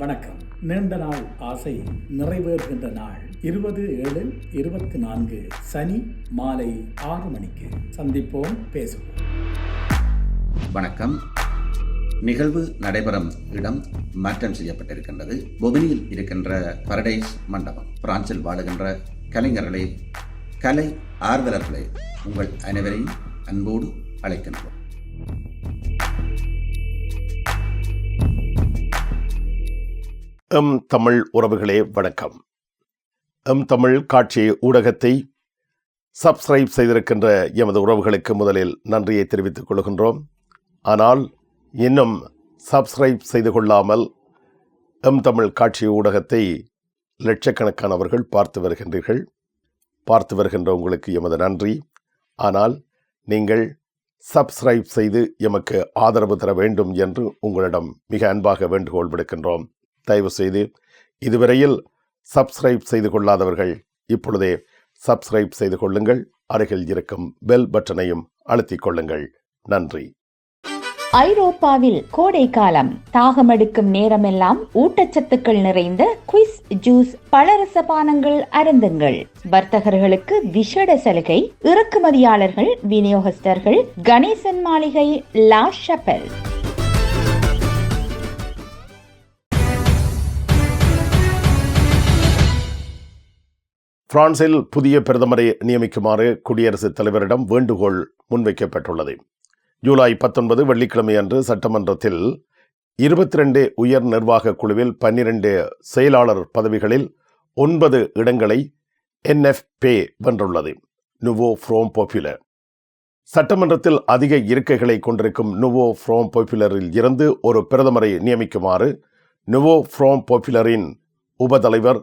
வணக்கம். நீண்ட நாள் ஆசை நிறைவேறுகின்ற நாள். இருபது ஏழு இருபத்தி நான்கு சனி மாலை ஆறு மணிக்கு சந்திப்போம் பேசுவோம். வணக்கம். நிகழ்வு நடைபெறும் இடம் மாற்றம் செய்யப்பட்டிருக்கின்றது. பொபினியில் இருக்கின்ற பரடைஸ் மண்டபம் பிரான்சில் வாழுகின்ற கலைஞர்களே கலை ஆர்வலர்களே உங்கள் அனைவரையும் அன்போடு அழைக்கின்றோம். எம் தமிழ் உறவுகளே வணக்கம். எம் தமிழ் காட்சி ஊடகத்தை சப்ஸ்கிரைப் செய்திருக்கின்ற எமது உறவுகளுக்கு முதலில் நன்றியை தெரிவித்துக் கொள்கின்றோம். ஆனால் இன்னும் சப்ஸ்கிரைப் செய்து கொள்ளாமல் எம் தமிழ் காட்சி ஊடகத்தை லட்சக்கணக்கானவர்கள் பார்த்து வருகின்றீர்கள். பார்த்து வருகின்ற உங்களுக்கு எமது நன்றி. ஆனால் நீங்கள் சப்ஸ்கிரைப் செய்து எமக்கு ஆதரவு தர வேண்டும் என்று உங்களிடம் மிக அன்பாக வேண்டுகோள் விடுக்கின்றோம். தயவு செய்து இதுவரையில் சப்ஸ்கிரைப் செய்து கொள்ளாதவர்கள் இப்பொழுதே சப்ஸ்கிரைப் செய்து கொள்ளுங்கள். அருகில் இருக்கும் பெல் பட்டனையும் அழுத்திக் கொள்ளுங்கள். நன்றி. ஐரோப்பாவில் கோடை காலம். தாகமெடுக்கும் நேரமெல்லாம் ஊட்டச்சத்துக்கள் நிறைந்த குவிஸ் ஜூஸ் பழரச பானங்கள் அருந்துங்கள். வர்த்தகர்களுக்கு விஷட சலுகை இறக்குமதியாளர்கள் விநியோகஸ்தர்கள் கணேசன் மாளிகை லா ஷப்பல். பிரான்சில் புதிய பிரதமரை நியமிக்குமாறு குடியரசுத் தலைவரிடம் வேண்டுகோள் முன்வைக்கப்பட்டுள்ளது. ஜூலை பத்தொன்பது வெள்ளிக்கிழமை அன்று சட்டமன்றத்தில் இருபத்தி ரெண்டு உயர் நிர்வாக குழுவில் பன்னிரண்டு செயலாளர் பதவிகளில் ஒன்பது இடங்களை என்எஃப்பே வென்றுள்ளது. நுவோ ஃப்ரோம் பாப்புலர் சட்டமன்றத்தில் அதிக இருக்கைகளை கொண்டிருக்கும் நுவோ ஃப்ரோம் பாப்புலரில் இருந்து ஒரு பிரதமரை நியமிக்குமாறு நுவோ ஃப்ரோம் பாப்புலரின் உபதலைவர்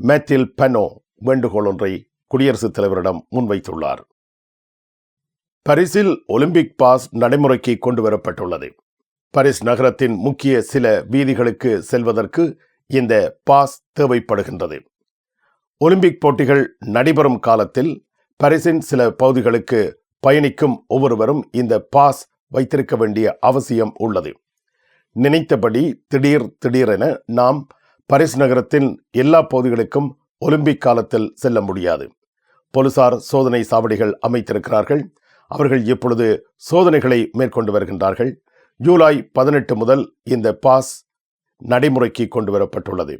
மேத்தில் பெனோ வேண்டுகோள் ஒன்றை குடியரசுத் தலைவரிடம் முன்வைத்துள்ளார். பரிசில் ஒலிம்பிக் பாஸ் நடைமுறைக்கு கொண்டு வரப்பட்டுள்ளது பரிஸ் நகரத்தின் முக்கிய சில வீதிகளுக்கு செல்வதற்கு இந்த பாஸ் தேவைப்படுகின்றது. ஒலிம்பிக் போட்டிகள் நடைபெறும் காலத்தில் பரிசின் சில பகுதிகளுக்கு பயணிக்கும் ஒவ்வொருவரும் இந்த பாஸ் வைத்திருக்க வேண்டிய அவசியம் உள்ளது. நினைத்தபடி திடீர் திடீரென நாம் பரிஸ் நகரத்தின் எல்லா பகுதிகளுக்கும் ஒலிம்பிக் காலத்தில் செல்ல முடியாது. போலீசார் சோதனை சாவடிகள் அமைத்திருக்கிறார்கள். அவர்கள் இப்பொழுது சோதனைகளை மேற்கொண்டு வருகின்றார்கள். ஜூலை பதினெட்டு முதல் இந்த பாஸ் நடைமுறைக்கு கொண்டு வரப்பட்டுள்ளது.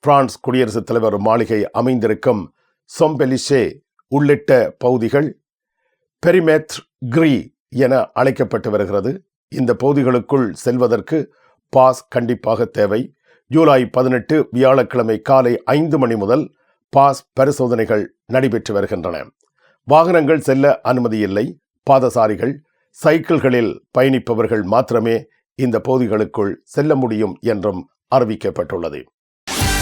பிரான்ஸ் குடியரசுத் தலைவர் மாளிகை அமைந்திருக்கும் சொம்பெலிஷே உள்ளிட்ட பகுதிகள் பெரிமேத் கிரி என அழைக்கப்பட்டு வருகிறது. இந்த பகுதிகளுக்குள் செல்வதற்கு பாஸ் கண்டிப்பாக தேவை. ஜூலை பதினெட்டு வியாழக்கிழமை காலை ஐந்து மணி முதல் பாஸ் பரிசோதனைகள் நடைபெற்று வருகின்றன. வாகனங்கள் செல்ல அனுமதி இல்லை. பாதசாரிகள் சைக்கிள்களில் பயணிப்பவர்கள் மாத்திரமே இந்த பகுதிகளுக்குள் செல்ல முடியும் என்றும் அறிவிக்கப்பட்டுள்ளது.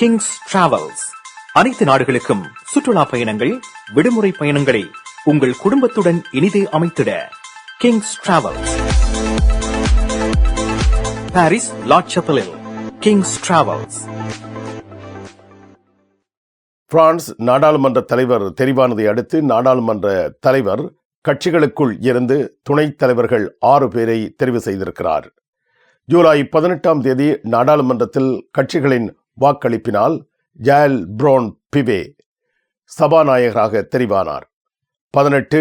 கிங்ஸ் டிராவல்ஸ் அனைத்து நாடுகளுக்கும் சுற்றுலா பயணங்கள் விடுமுறை பயணங்களை உங்கள் குடும்பத்துடன் இனிதே அமைத்திட கிங்ஸ் டிராவல்ஸ் பாரிஸ் லாட்சப்பலில் கிங்ஸ் டிராவல்ஸ் பிரான்ஸ் நாடாளுமன்ற தலைவர் தெரிவானதை அடுத்து நாடாளுமன்ற தலைவர் கட்சிகளுக்குள் இருந்து துணைத் தலைவர்கள் ஆறு பேரை தெரிவு செய்திருக்கிறார். ஜூலை பதினெட்டாம் தேதி நாடாளுமன்றத்தில் கட்சிகளின் வாக்களிப்பினால் ஜால் புரோன் பிவே சபாநாயகராக தெரிவானார். பதினெட்டு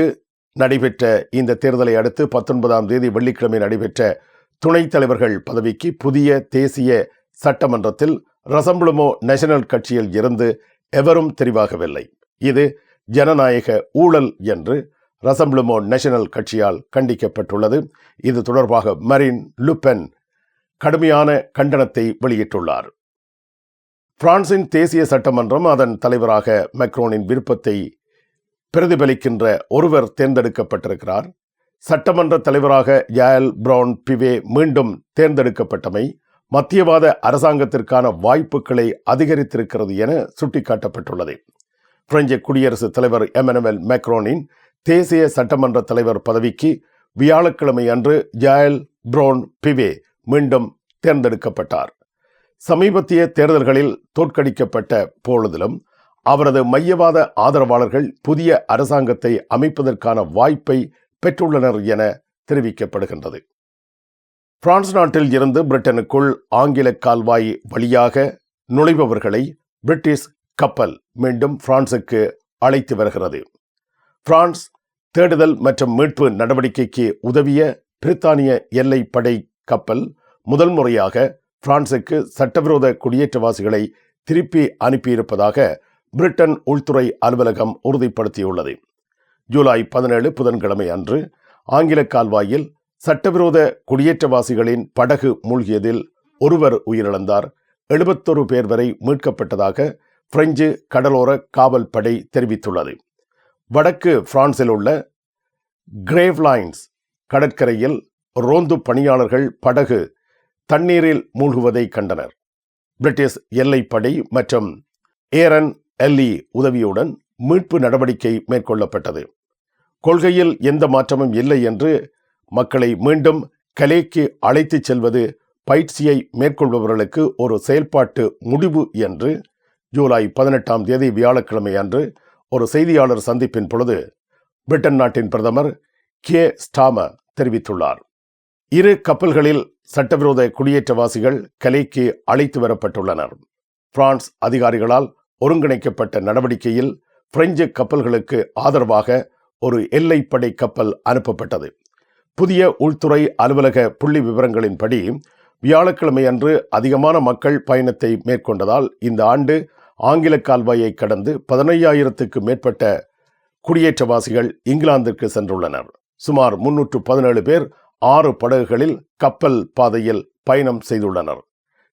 நடைபெற்ற இந்த தேர்தலை அடுத்து பத்தொன்பதாம் தேதி வெள்ளிக்கிழமை நடைபெற்ற துணைத் தலைவர்கள் பதவிக்கு புதிய தேசிய சட்டமன்றத்தில் ரசம்புளமோ நேஷனல் கட்சியில் இருந்து எவரும் தெரிவாகவில்லை. இது ஜனநாயக ஊழல் என்று ரசம்பிளமோ நேஷனல் கட்சியால் கண்டிக்கப்பட்டுள்ளது. இது தொடர்பாக மரின் லுப்பென் கடுமையான கண்டனத்தை வெளியிட்டுள்ளார். பிரான்சின் தேசிய சட்டமன்றம் அதன் தலைவராக மெக்ரோனின் விருப்பத்தை பிரதிபலிக்கின்ற ஒருவர் தேர்ந்தெடுக்கப்பட்டிருக்கிறார். சட்டமன்ற தலைவராக யாயல் பிரவுன் பிவே மீண்டும் தேர்ந்தெடுக்கப்பட்டமை மத்தியவாத அரசாங்கத்திற்கான வாய்ப்புகளை அதிகரித்திருக்கிறது என சுட்டிக்காட்டப்பட்டுள்ளது. பிரெஞ்சு குடியரசுத் தலைவர் எமனுவல் மேக்ரோனின் தேசிய சட்டமன்ற தலைவர் பதவிக்கு வியாழக்கிழமை அன்று ஜாயல் ப்ரோன் பிவே மீண்டும் தேர்ந்தெடுக்கப்பட்டார். சமீபத்திய தேர்தல்களில் தோற்கடிக்கப்பட்ட பொழுதிலும் அவரது மையவாத ஆதரவாளர்கள் புதிய அரசாங்கத்தை அமைப்பதற்கான வாய்ப்பை பெற்றுள்ளனர் என தெரிவிக்கப்படுகின்றது. பிரான்ஸ் நாட்டில் இருந்து பிரிட்டனுக்குள் ஆங்கில கால்வாய் வழியாக நுழைபவர்களை பிரிட்டிஷ் கப்பல் மீண்டும் பிரான்சுக்கு அழைத்து வருகிறது. பிரான்ஸ் தேடுதல் மற்றும் மீட்பு நடவடிக்கைக்கு உதவிய பிரித்தானிய எல்லை படை கப்பல் முதல் முறையாக பிரான்சுக்கு சட்டவிரோத குடியேற்றவாசிகளை திருப்பி அனுப்பியிருப்பதாக பிரிட்டன் உள்துறை அலுவலகம் உறுதிப்படுத்தியுள்ளது. ஜூலை பதினேழு புதன்கிழமை அன்று ஆங்கில கால்வாயில் சட்டவிரோத குடியேற்றவாசிகளின் படகு மூழ்கியதில் ஒருவர் உயிரிழந்தார். எழுபத்தொரு பேர் வரை மீட்கப்பட்டதாக பிரெஞ்சு கடலோர காவல் படை தெரிவித்துள்ளது. வடக்கு பிரான்சில் உள்ள கிரேவ்லைன்ஸ் கடற்கரையில் ரோந்து பணியாளர்கள் படகு தண்ணீரில் மூழ்குவதை கண்டனர். பிரிட்டிஷ் எல்லைப்படை மற்றும் ஏரன் எல்லி உதவியுடன் மீட்பு நடவடிக்கை மேற்கொள்ளப்பட்டது. கொள்கையில் எந்த மாற்றமும் இல்லை என்று மக்களை மீண்டும் கலேக்கு அழைத்துச் செல்வது பயிற்சியை மேற்கொள்பவர்களுக்கு ஒரு செயல்பாட்டு முடிவு என்று ஜூலை பதினெட்டாம் தேதி வியாழக்கிழமை அன்று ஒரு செய்தியாளர் சந்திப்பின் பொழுது பிரிட்டன் நாட்டின் பிரதமர் கே ஸ்டாமர் தெரிவித்துள்ளார். இரு கப்பல்களில் சட்டவிரோத குடியேற்றவாசிகள் கலைக்கு அழைத்து வரப்பட்டுள்ளனர். பிரான்ஸ் அதிகாரிகளால் ஒருங்கிணைக்கப்பட்ட நடவடிக்கையில் பிரெஞ்சு கப்பல்களுக்கு ஆதரவாக ஒரு எல்லைப்படை கப்பல் அனுப்பப்பட்டது. புதிய உள்துறை அலுவலக புள்ளி விவரங்களின்படி வியாழக்கிழமை அன்று அதிகமான மக்கள் பயணத்தை மேற்கொண்டதால் இந்த ஆண்டு ஆங்கில கால்வாயை கடந்து பதினையாயிரத்துக்கு மேற்பட்ட குடியேற்றவாசிகள் இங்கிலாந்திற்கு சென்றுள்ளனர். சுமார் முன்னூற்று பதினேழு பேர் ஆறு படகுகளில் கப்பல் பாதையில் பயணம் செய்துள்ளனர்.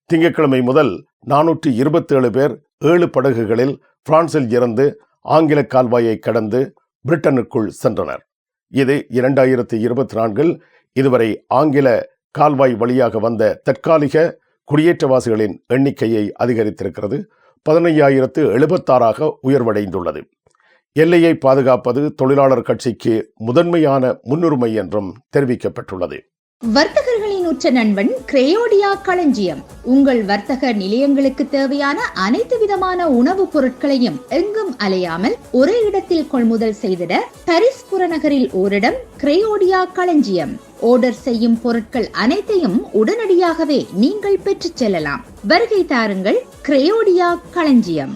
திங்கட்கிழமை முதல் நானூற்றி இருபத்தேழு பேர் ஏழு படகுகளில் பிரான்சில் இருந்து ஆங்கில கால்வாயை கடந்து பிரிட்டனுக்குள் சென்றனர். இது இரண்டாயிரத்தி இருபத்தி நான்கில் இதுவரை ஆங்கில கால்வாய் வழியாக வந்த தற்காலிக குடியேற்றவாசிகளின் எண்ணிக்கையை அதிகரித்திருக்கிறது. பதினையாயிரத்து எழுபத்தாறாக உயர்வடைந்துள்ளது. எல்லையை பாதுகாப்பது தொழிலாளர் கட்சிக்கு முதன்மையான முன்னுரிமை என்றும் தெரிவிக்கப்பட்டுள்ளது. வர்த்தகர்களின் உற்ற நண்பன் கிரேயோடியா களஞ்சியம். உங்கள் வர்த்தக நிலையங்களுக்கு தேவையான அனைத்து விதமான உணவுப் பொருட்களையும் எங்கும் அலையாமல் ஒரே இடத்தில் கொள்முதல் செய்திட பரிஸ் புறநகரில் ஓரிடம் கிரேயோடியா களஞ்சியம். ஆர்டர் செய்யும் பொருட்கள் அனைத்தையும் உடனடியாகவே நீங்கள் பெற்றுச் செல்லலாம். வருகை தாருங்கள் கிரேயோடியா களஞ்சியம்.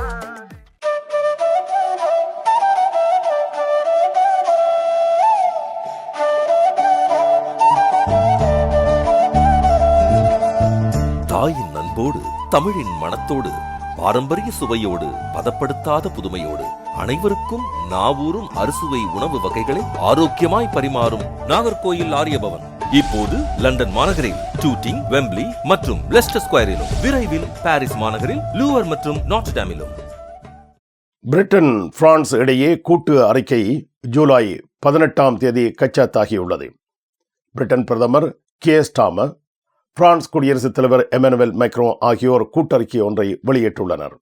தாயின் அன்போடு தமிழின் மனத்தோடு பாரம்பரிய சுவையோடு பதப்படுத்தாத புதுமையோடு அனைவருக்கும் நாவூரும் அறுசுவை உணவு வகைகளை ஆரோக்கியமாய் பரிமாறும் நாகர்கோயில் ஆரியபவன். இப்போது லண்டன் மாநகரில் டூட்டிங் வெம்ப்ளி மற்றும் லெஸ்டர் ஸ்கொயரிலும் விரைவில் பாரிஸ் மாநகரில் லூவர் மற்றும் நாட்டடாமிலும் பிரிட்டன் பிரான்ஸ் இடையே கூட்டு அறிக்கை ஜூலை பதினெட்டாம் தேதி கச்சாத்தாகியுள்ளது. பிரிட்டன் பிரதமர் கே. ஸ்டாமர் பிரான்ஸ் குடியரசுத் தலைவர் எமனுவல் மைக்ரோ ஆகியோர் கூட்டறிக்கை ஒன்றை வெளியிட்டுள்ளனர்.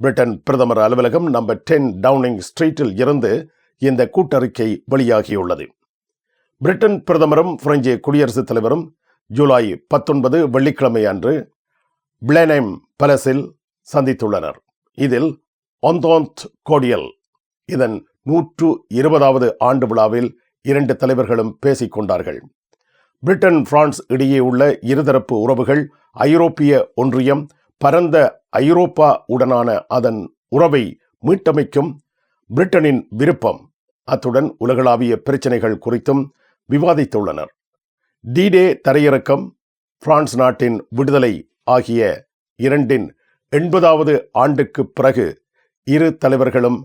பிரிட்டன் பிரதமர் அலுவலகம் நம்பர் டென் டவுனிங் ஸ்ட்ரீட்டில் இருந்து இந்த கூட்டறிக்கை வெளியாகியுள்ளது. பிரிட்டன் பிரதமரும் பிரெஞ்சு குடியரசுத் தலைவரும் ஜூலை பத்தொன்பது வெள்ளிக்கிழமை அன்று பிளேனைம் பலஸில் சந்தித்துள்ளனர். இதில் ஒந்தோந்த் கோடியல் இதன் நூற்று இருபதாவது ஆண்டு விழாவில் இரண்டு தலைவர்களும் பேசிக் கொண்டார்கள் பிரிட்டன் பிரான்ஸ் இடையே உள்ள இருதரப்பு உறவுகள் ஐரோப்பிய ஒன்றியம் பரந்த ஐரோப்பா உடனான அதன் உறவை மீட்டமைக்கும் பிரிட்டனின் விருப்பம். அத்துடன் உலகளாவிய பிரச்சினைகள் குறித்தும் விவாதித்துள்ளனர். டிடே தரையிறக்கம் பிரான்ஸ் நாட்டின் விடுதலை ஆகிய இரண்டின் எண்பதாவது ஆண்டுக்கு பிறகு இரு தலைவர்களும்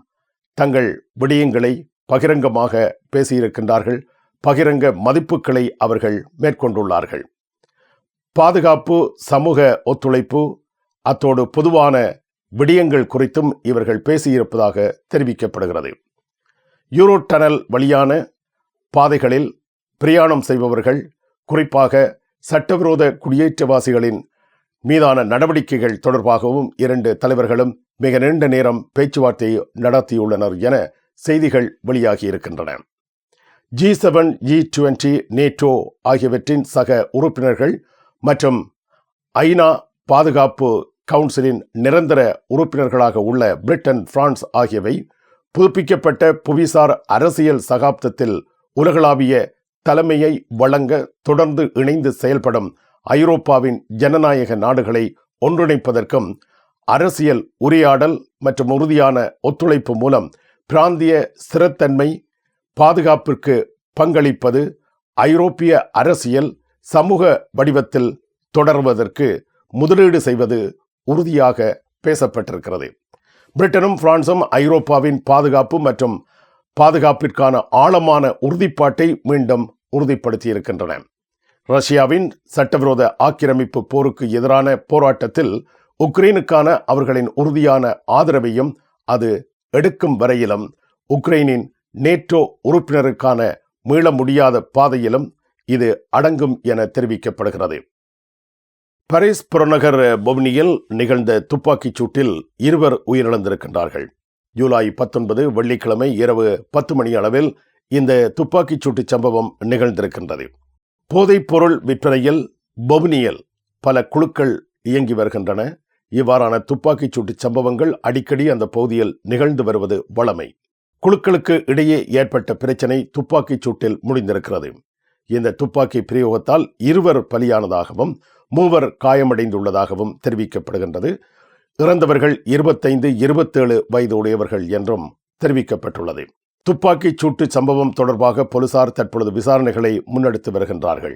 தங்கள் விடயங்களை பகிரங்கமாக பேசியிருக்கின்றார்கள். பகிரங்க மதிப்புகளை அவர்கள் மேற்கொண்டுள்ளார்கள். பாதுகாப்பு சமூக ஒத்துழைப்பு அத்தோடு பொதுவான விடயங்கள் குறித்தும் இவர்கள் பேசியிருப்பதாக தெரிவிக்கப்படுகிறது. யூரோ டனல் வழியான பாதைகளில் பிரயாணம் செய்பவர்கள் குறிப்பாக சட்டவிரோத குடியேற்றவாசிகளின் மீதான நடவடிக்கைகள் தொடர்பாகவும் இரண்டு தலைவர்களும் மிக நீண்ட நேரம் பேச்சுவார்த்தை நடத்தியுள்ளனர் என செய்திகள் வெளியாகியிருக்கின்றன. G seven G twenty NATO ஆகியவற்றின் சக உறுப்பினர்கள் மற்றும் ஐநா பாதுகாப்பு கவுன்சிலின் நிரந்தர உறுப்பினர்களாக உள்ள பிரிட்டன் பிரான்ஸ் ஆகியவை புதுப்பிக்கப்பட்ட புவிசார் அரசியல் சகாப்தத்தில் உலகளாவிய தலைமையை வழங்க தொடர்ந்து இணைந்து செயல்படும் ஐரோப்பாவின் ஜனநாயக நாடுகளை ஒன்றிணைப்பதற்கும் அரசியல் உரையாடல் மற்றும் உறுதியான ஒத்துழைப்பு மூலம் பிராந்திய ஸ்திரத்தன்மை பாதுகாப்பிற்கு பங்களிப்பது ஐரோப்பிய அரசியல் சமூக வடிவத்தில் தொடர்வதற்கு முதலீடு செய்வது உறுதியாக பேசப்பட்டிருக்கிறது. பிரிட்டனும் பிரான்சும் ஐரோப்பாவின் பாதுகாப்பு மற்றும் பாதுகாப்பிற்கான ஆழமான உறுதிப்பாட்டை மீண்டும் உறுதிப்படுத்தியிருக்கின்றன. ரஷ்யாவின் சட்டவிரோத ஆக்கிரமிப்பு போருக்கு எதிரான போராட்டத்தில் உக்ரைனுக்கான அவர்களின் உறுதியான ஆதரவையும் அது எடுக்கும் வரையிலும் உக்ரைனின் நேட்டோ உறுப்பினருக்கான மீள முடியாத பாதையிலும் இது அடங்கும் என தெரிவிக்கப்படுகிறது. பரிஸ் புறநகர் பொவ்னியில் நிகழ்ந்த துப்பாக்கிச் சூட்டில் இருவர் உயிரிழந்திருக்கின்றார்கள். ஜூலை பத்தொன்பது வெள்ளிக்கிழமை இரவு பத்து மணி அளவில் இந்த துப்பாக்கிச் சூட்டு சம்பவம் நிகழ்ந்திருக்கின்றது. போதைப்பொருள் விற்பனையில் பொவ்னியில் பல குழுக்கள் இயங்கி வருகின்றன. இவ்வாறான துப்பாக்கிச் சூட்டு சம்பவங்கள் அடிக்கடி அந்த பகுதியில் நிகழ்ந்து வருவது வளமை குழுக்களுக்கு இடையே ஏற்பட்ட பிரச்சனை துப்பாக்கிச் சூட்டில் முடிந்திருக்கிறது. இந்த துப்பாக்கி பிரயோகத்தால் இருவர் பலியானதாகவும் மூவர் காயமடைந்துள்ளதாகவும் தெரிவிக்கப்படுகின்றது. இறந்தவர்கள் இருபத்தைந்து இருபத்தேழு வயது உடையவர்கள் என்றும் தெரிவிக்கப்பட்டுள்ளது. துப்பாக்கிச் சூட்டு சம்பவம் தொடர்பாக போலீசார் தற்பொழுது விசாரணைகளை முன்னெடுத்து வருகின்றார்கள்.